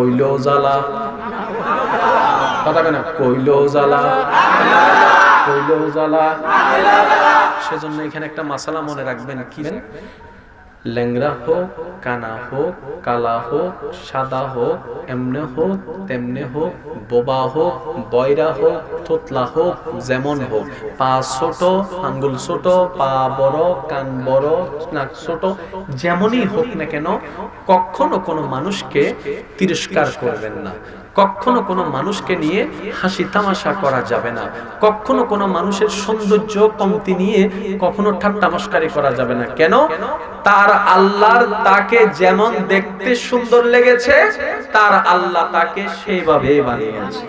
কইলো জ্বালা। কথা কেনা কইলো জ্বালা। কইলো জ্বালা। সেজন্য এখানে একটা মাসালা মনে রাখবেন, কি? ল্যাংরা হোক কানা হোক কালা হোক সাদা হোক এমনে হোক তেমনে হোক বোবা হোক বয়রা হোক থোতলা হোক যেমন হোক পা ছোট, আঙ্গুল ছোট, পা বড়, কান বড়, নাক ছোট, যেমনই হোক না কেন, কখনো কোনো মানুষকে তিরস্কার করবেন না। কখনো কোনো মানুষকে নিয়ে হাসি তামাশা করা যাবে না। কখনো কোনো মানুষের সৌন্দর্য কমতি নিয়ে কখনো ঠাট্টা মস্কারি করা যাবে না। কেন? তার আল্লাহর তাকে যেমন দেখতে সুন্দর লেগেছে, তার আল্লাহ তাকে সেইভাবে বানিয়েছে।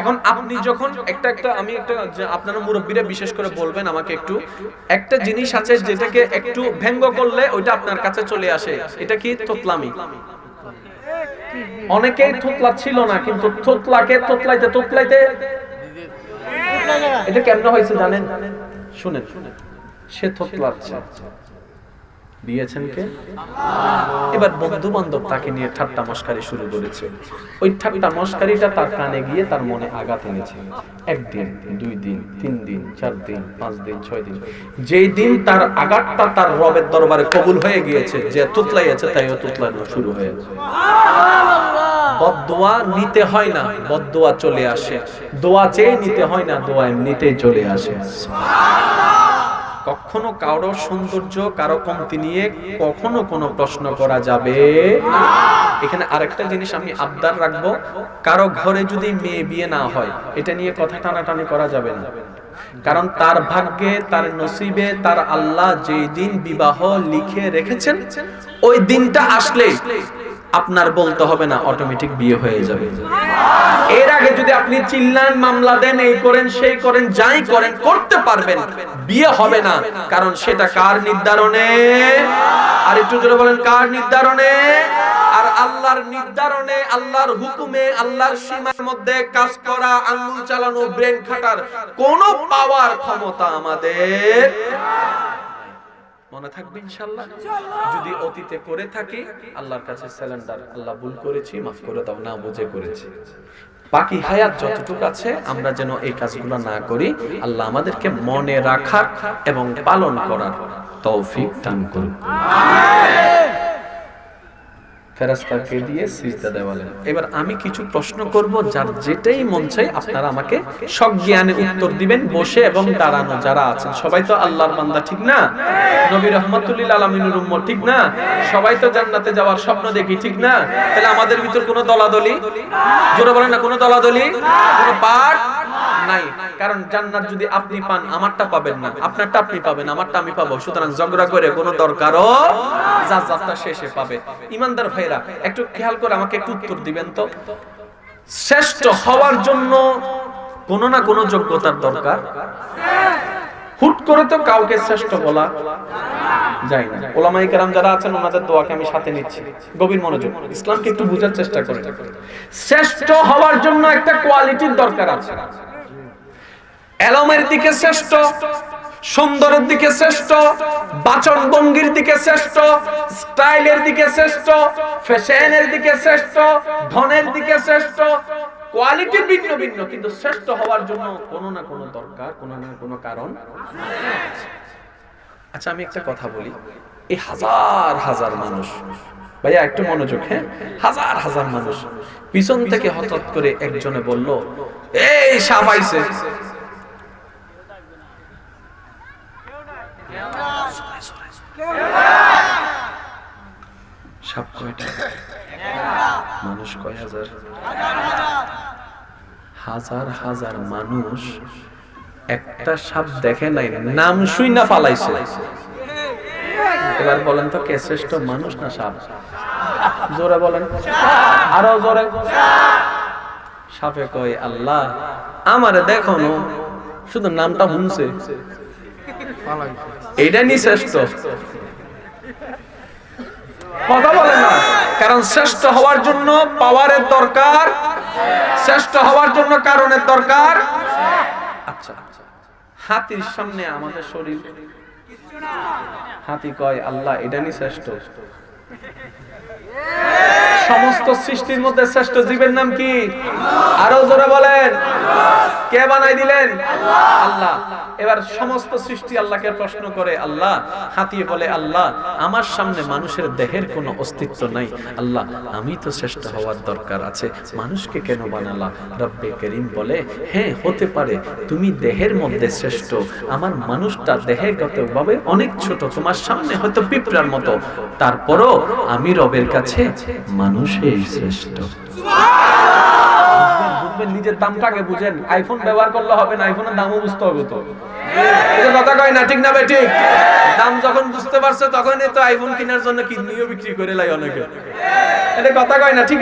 এখন আপনি যখন একটা একটা আমি একটা আপনারা মুরব্বীরা বিশেষ করে বলবেন আমাকে একটু, একটা জিনিস আছে যেটাকে একটু ব্যঙ্গ করলে ওইটা আপনার কাছে চলে আসে। এটা কি তোতলামি? অনেকেই থুতলা ছিল না কিন্তু থুতলাকে থুতলাইতে থুতলাইতে এটা কেমন হয়েছে জানেন? শুনেন। সে থোতলাচ্ছে। দিয়েছেন কে? এবার বন্ধু বান্ধব তাকে নিয়ে ঠাট্টা মস্কারি শুরু করেছে। ওই ঠাট্টা মস্কারিটা তার কানে গিয়ে তার মনে আঘাত এনেছে। একদিন, দুই দিন, তিন দিন, চার দিন, পাঁচ দিন, ছয় দিন। যেই দিন তার আঘাতটা তার রবের দরবারে কবুল হয়ে গিয়েছে, যে তুতলাই তুতলাইয়াছে তাইও তুতলানো শুরু হয়েছে। বদদোয়া নিতে হয় না, বদদোয়া চলে আসে। দোয়া চেয়ে নিতে হয় না, দোয়া এমনিতেই চলে আসে। কখনো কারও সৌন্দর্য, কারও কমতি নিয়ে কখনো কোনো প্রশ্ন করা যাবে? এখানে আরেকটা জিনিস আমি আবদার রাখব, কারও ঘরে যদি মেয়ে বিয়ে না হয়, এটা নিয়ে কথা টানাটানি করা যাবে না। কারণ তার ভাগ্যে, তার নসিবে, তার আল্লাহ যেই দিন বিবাহ লিখে রেখেছেন, ওই দিনটা আসলে আপনার বলতে হবে না অটোমেটিক বিয়ে হয়ে যাবে। এর আগে যদি আপনি চিল্লান, মামলা দেন, এই করেন, সেই করেন, যাই করেন, করতে পারবেন। বিয়ে হবে না, কারণ সেটা কার নির্ধারণে? আর একটু জোরে বলেন, কার নির্ধারণে? আর আল্লাহর নির্ধারণে, আল্লাহর হুকুমে, আল্লাহর সীমার মধ্যে কাজ করা, আঙ্গুল চালানো, ব্রেন খাটার কোন পাওয়ার ক্ষমতা আমাদের মনে থাকবে ইনশাল্লাহ যদি অতীতে করে থাকি আল্লাহর কাছে স্যালেন্ডার আল্লাহ ভুল করেছি মাফ করে দাও না বুঝে করেছি। বাকি হায়াত যতটুকু আছে আমরা যেন এই কাজগুলো না করি আল্লাহ আমাদেরকে মনে রাখার এবং পালন করার তৌফিক দান করুন। ফেরাস্তাকে দিয়ে সিজদা দেওয়ালেন এবার আমি কিছু প্রশ্ন করব যার যেটাই মন চাই আপনারা আমাকে সজ্ঞানে উত্তর দিবেন, বসে এবং দাঁড়ানো। যারা আছেন, সবাই তো আল্লাহর বান্দা, ঠিক না? নবী রহমাতুল্লিল আলামিনুর উম্মত, ঠিক না? সবাই তো জান্নাতে যাওয়ার স্বপ্ন দেখি, ঠিক না? তাহলে আমাদের ভিতর কোনো দলাদলি? জোরে বলেন না, কোনো দলাদলি? কোনো পাঠ? নাই। কারণ জান্নাত যদি আপনি পান, আমারটা পাবেন না। আপনারটা আপনি পাবেন, আমারটা আমি পাবো। সুতরাং ঝগড়া করে কোনো দরকারও যার যাত্রা শেষে পাবে। ইমানদার ভাইরা একটু খেয়াল করে আমাকে একটু উত্তর দিবেন তো। শ্রেষ্ঠ হওয়ার জন্য কোনো না কোনো যোগ্যতার দরকার। হুট করে তো কাউকে শ্রেষ্ঠ বলা যায় না। ওলামাই কেরাম যারা আছেন, ওনাদের দোয়াকে আমি সাথে নিচ্ছি। গভীর মনোযোগ। ইসলামকে একটু বোঝার চেষ্টা করেন। শ্রেষ্ঠ হওয়ার জন্য একটা কোয়ালিটির দরকার আছে। এলমের দিকে শ্রেষ্ঠ, সুন্দরের দিকে শ্রেষ্ঠ, বাচন ভঙ্গির দিকে শ্রেষ্ঠ, স্টাইলের দিকে শ্রেষ্ঠ, ফ্যাশনের দিকে শ্রেষ্ঠ, ধনের দিকে শ্রেষ্ঠ। কোয়ালিটি ভিন্ন ভিন্ন, কিন্তু শ্রেষ্ঠ হওয়ার জন্য কোনো না কোনো দরকার, কোনো না কোনো কারণ। আচ্ছা আমি একটা কথা বলি। এই হাজার হাজার মানুষ, ভাইয়া, একটু মনোযোগ হ্যাঁ? হাজার হাজার মানুষ, পিছন থেকে হঠাৎ করে একজনে বলল, এই, সাপ সাপ কয়টা? মানুষ কয় হাজার? হাজার হাজার মানুষ একটা সাপ দেখে নাই নাম শুই না পালাইছে এবার বলেন তো কে শ্রেষ্ঠ মানুষ না সাপ? জোরে বলেন। আরও জোরে। সাপে কয় আল্লাহ আমারে দেখো শুধু নামটা শুনছে। এটা নি শ্রেষ্ঠ। কথা বলেন না। কারণ শ্রেষ্ঠ হওয়ার জন্য পাওয়ারের দরকার। শ্রেষ্ঠ হওয়ার জন্য কারণের দরকার। আচ্ছা হাতির সামনে আমাদের শরীর। হাতি কয়, আল্লাহ, এটা নি শ্রেষ্ঠ। সমস্ত সৃষ্টির মধ্যে শ্রেষ্ঠ জীবের নাম কি? আরও জোরে বলেন। কে বানাই দিলেন? আল্লাহ। এবার সমস্ত সৃষ্টি আল্লাহকে প্রশ্ন করে, আল্লাহ হাতিয়ে বলে, আল্লাহ, আমার সামনে মানুষের দেহের কোনো অস্তিত্ব নাই। আল্লাহ, আমি তো শ্রেষ্ঠ হওয়ার দরকার আছে। মানুষকে কেন বানালা? রব্বে করিম বলে হ্যাঁ হতে পারে। তুমি দেহের মধ্যে শ্রেষ্ঠ। আমার মানুষটা দেহেগত ভাবে অনেক ছোট। তোমার সামনে হয়তো পিঁপড়ার মতো। তারপরও আমি রবের কাছে মানুষই শ্রেষ্ঠ। বুঝবেন, বুঝবেন নিজের দামটাকে বুঝেন। আইফোন ব্যবহার করলে হবে না আইফোনের দামও বুঝতে হবে তো। কথা কয় না ঠিক না ঠিক? দাম যখন বুঝতে পারছে তখনই তো আইফোন কেনার জন্য কিডনিও বিক্রি করে লাই অনেকে। এটা কথা কয় না ঠিক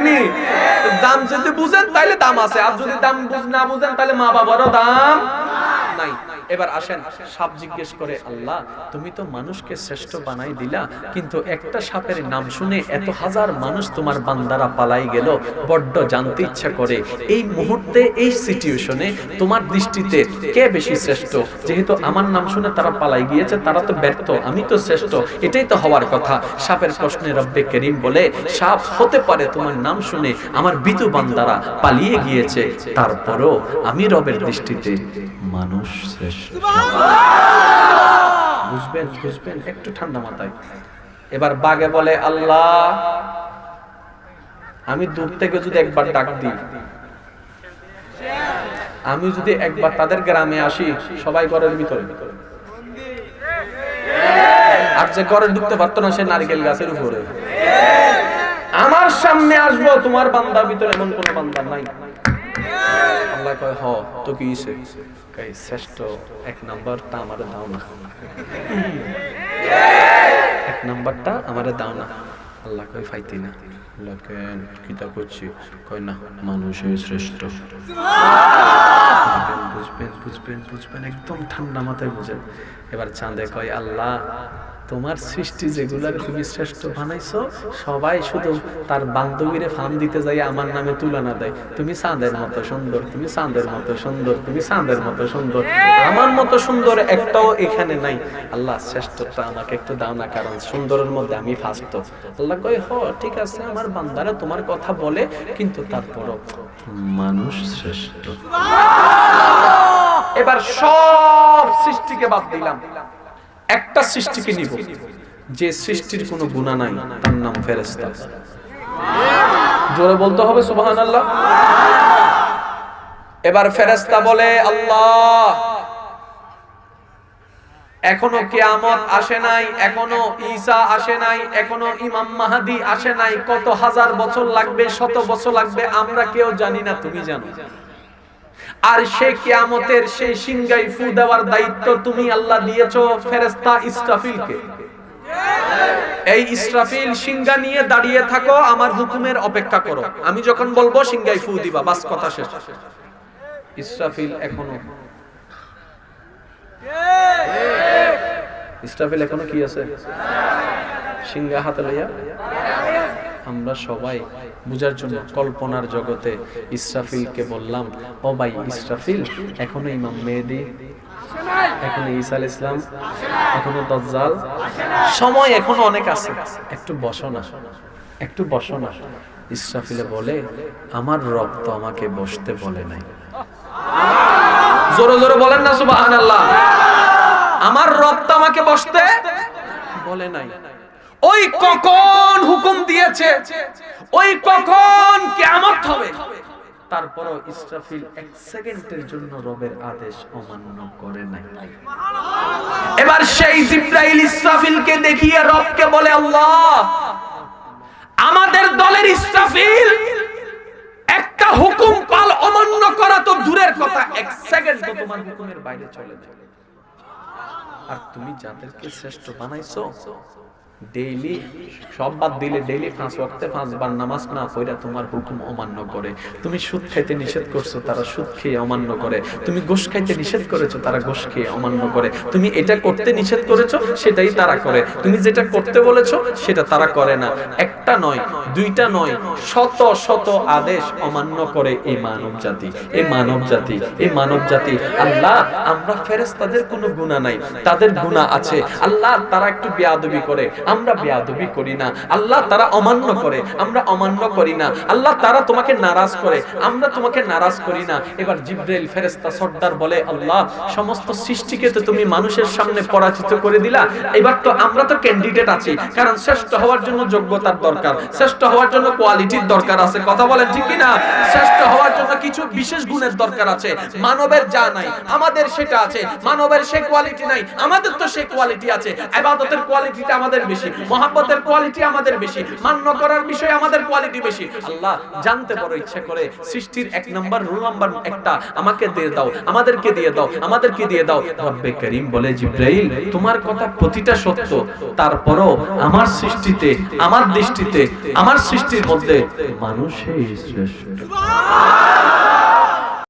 দাম যদি বুঝেন তাহলে দাম আছে। আর যদি দাম না বুঝেন তাহলে মা বাবারও দাম নাই। এবার আসেন, সাপ জিজ্ঞেস করে, আল্লাহ, তুমি তো মানুষকে শ্রেষ্ঠ বানাই দিলা, কিন্তু একটা সাপের নাম শুনে এত হাজার মানুষ তোমার বান্দারা পালাই গেল, বড্ড জানতে ইচ্ছা করে। এই মুহূর্তে, এই সিচুয়েশনে তোমার দৃষ্টিতে কে বেশি শ্রেষ্ঠ? যেহেতু আমার নাম শুনে তারা পালাই গিয়েছে, তারা তো ব্যর্থ, আমি তো শ্রেষ্ঠ। এটাই তো হওয়ার কথা। সাপের প্রশ্নে রব্বে করিম বলে, সাপ হতে পারে তোমার নাম শুনে আমার বিতু বান্দারা পালিয়ে গিয়েছে। তারপরও আমি রবের দৃষ্টিতে মানুষ শ্রেষ্ঠ। বুঝবেন বুঝবেন, একটু ঠান্ডা মাথায়। এবার বাগে বলে, আল্লাহ, আমি দূর থেকে যদি একবার ডাক দিই, আমি যদি একবার তাদের গ্রামে আসি, সবাই ঘরের ভিতরে। আর যে ঘরে ঢুকতে পারতো না, সে নারকেল গাছের উপরে। আমার সামনে আসব, তোমার বান্দার ভিতরে এমন কোন বান্দা নাই। আল্লাহ কয়, হ তো কি কয়, শ্রেষ্ঠ এক নাম্বারটা আমারে দাও না। এক নাম্বারটা আমারে দাও না। আল্লাহ কয়, ফাইতি না। কয়, না শ্রেষ্ঠ। বুঝবেন, একদম ঠান্ডা মাথায় বুঝেন। এবার চাঁদে কয়, আল্লাহ তোমার সৃষ্টি যেগুলার তুমি শ্রেষ্ঠ বানাইছো সবাই শুধু তার বান্ধবীরে ফান দিতে যাই আমার নামে তুলনা দেয়। তুমি চাঁদের মতো সুন্দর তুমি চাঁদের মতো সুন্দর তুমি চাঁদের মতো সুন্দর। আমার মতো সুন্দর একটাও এখানে নাই। আল্লাহ শ্রেষ্ঠটা আমাকে একটু দাও না কারণ সুন্দরের মধ্যে আমি ফার্স্ট আল্লাহ কয় হ ঠিক আছে আমার বান্দারা তোমার কথা বলে কিন্তু তারপরও মানুষ শ্রেষ্ঠ। এবার সব সৃষ্টিকে বাদ দিলাম। একটা সৃষ্টিকে নিব। যে সৃষ্টির কোনো গুণা নাই, তার নাম ফেরেস্তা জোরে বলতে হবে সুবহান আল্লাহ এবার ফেরেস্তা বলে, আল্লাহ, এখনও কিয়ামত আসে নাই, এখনও ঈসা আসে নাই, এখনও ইমাম মাহাদি আসে নাই, কত হাজার বছর লাগবে, শত বছর লাগবে, আমরা কেউ জানি না, তুমি জানো। আর সে কিয়ামতের সেই সিংগাই ফু দেওয়ার দায়িত্ব তুমি আল্লাহ দিয়েছ ফেরেশতা ইসরাফিলকে। এই ইসরাফিল সিংহা নিয়ে দাঁড়িয়ে থাকো, আমার হুকুমের অপেক্ষা করো। আমি যখন বলব সিংগাই ফু দিবা, বাস কথা শেষ। ইসরাফিল এখনও ইসরাফিল এখনও কি আছে? সিংহা হাতে লইয়া? আমরা সবাই বুঝার জন্য কল্পনার জগতে ইসরাফিলকে বললাম, ও ভাই, ইসরাফিল, এখনও ইমাম মেহেদি, এখনও ইসলাম এখনও সময় এখনও অনেক আছে। একটু বসো না, একটু বসো না। ইসরাফিলে বলে, আমার রব তো আমাকে বসতে বলে নাই। জোরে জোরে বলেন না, সুবহানাল্লাহ। আমার রব আমাকে বসতে বলে নাই। ওই কখন হুকুম দিয়েছে? ওই কখন কিয়ামত হবে? তারপরও ইসরাফিল এক সেকেন্ডের জন্য রবের আদেশ অমান্য করে নাই। এবার সেই জিব্রাইল ইসরাফিলকে দেখিয়ে রবকে বলে, আল্লাহ, আমাদের দলের ইসরাফিল একটা হুকুম পাল অমান্য করা তো দূরের কথা। এক সেকেন্ড তো তোমার হুকুমের বাইরে চলে যায়। আর তুমি যাদেরকে শ্রেষ্ঠ বানাইছো ডেইলি সব দিলে ডেইলি পাঁচ ওয়াক্তে পাঁচবার নামাজ না পড়া তোমার হুকুম অমান্য করে। তুমি সুদ খাইতে নিষেধ করছ, তারা সুদ খেয়ে অমান্য করে। তুমি ঘুষ খাইতে নিষেধ করেছ, তারা ঘুষ খেয়ে অমান্য করে। তুমি এটা করতে নিষেধ করেছ, সেটাই তারা করে। তুমি যেটা করতে বলেছ, সেটা তারা করে না। একটা নয়, দুইটা নয়, শত শত আদেশ অমান্য করে এই মানব জাতি, এই মানব জাতি, এই মানব জাতি। আল্লাহ, আমরা ফেরেশতাদের কোনো গুনাহ নাই। তাদের গুনাহ আছে। আল্লাহ, তারা একটু বেয়াদবি করে। আমরা বেয়াদবি করি না। আল্লাহ তারা অমান্য করে। আমরা অমান্য করি না। আল্লাহ তারা তোমাকে নারাজ করে। আমরা তোমাকে নারাজ করি না। এবার জিব্রাইল ফেরেশতা সর্দার বলে আল্লাহ সমস্ত সৃষ্টিকে তো তুমি মানুষের সামনে পরাজিত করে দিলা। এবার তো আমরা তো ক্যান্ডিডেট আছি। কারণ শ্রেষ্ঠ হওয়ার জন্য যোগ্যতার দরকার। শ্রেষ্ঠ হওয়ার জন্য কোয়ালিটির দরকার আছে। কথা বলেন ঠিক না শ্রেষ্ঠ হওয়ার জন্য কিছু বিশেষ গুণের দরকার আছে। মানবের যা নাই আমাদের সেটা আছে। মানবের সেই কোয়ালিটি নাই। আমাদের তো সেই কোয়ালিটি আছে। ইবাদতের কোয়ালিটিটা আমাদের বেশি, মহাব্বতের কোয়ালিটি আমাদের বেশি, মান্য করার বিষয় আমাদের কোয়ালিটি বেশি। আল্লাহ জানতে বড় ইচ্ছা করে সৃষ্টির এক নাম্বার রুল নাম্বার একটা আমাকে দিয়ে দাও, আমাদেরকে দিয়ে দাও, আমাদেরকে দিয়ে দাও। রব্বে করিম বলে জিব্রাইল, তোমার কথা প্রতিটা সত্য, তারপরও আমার সৃষ্টিতে, আমার দৃষ্টিতে, আমার সৃষ্টির মধ্যে মানুষই শ্রেষ্ঠ।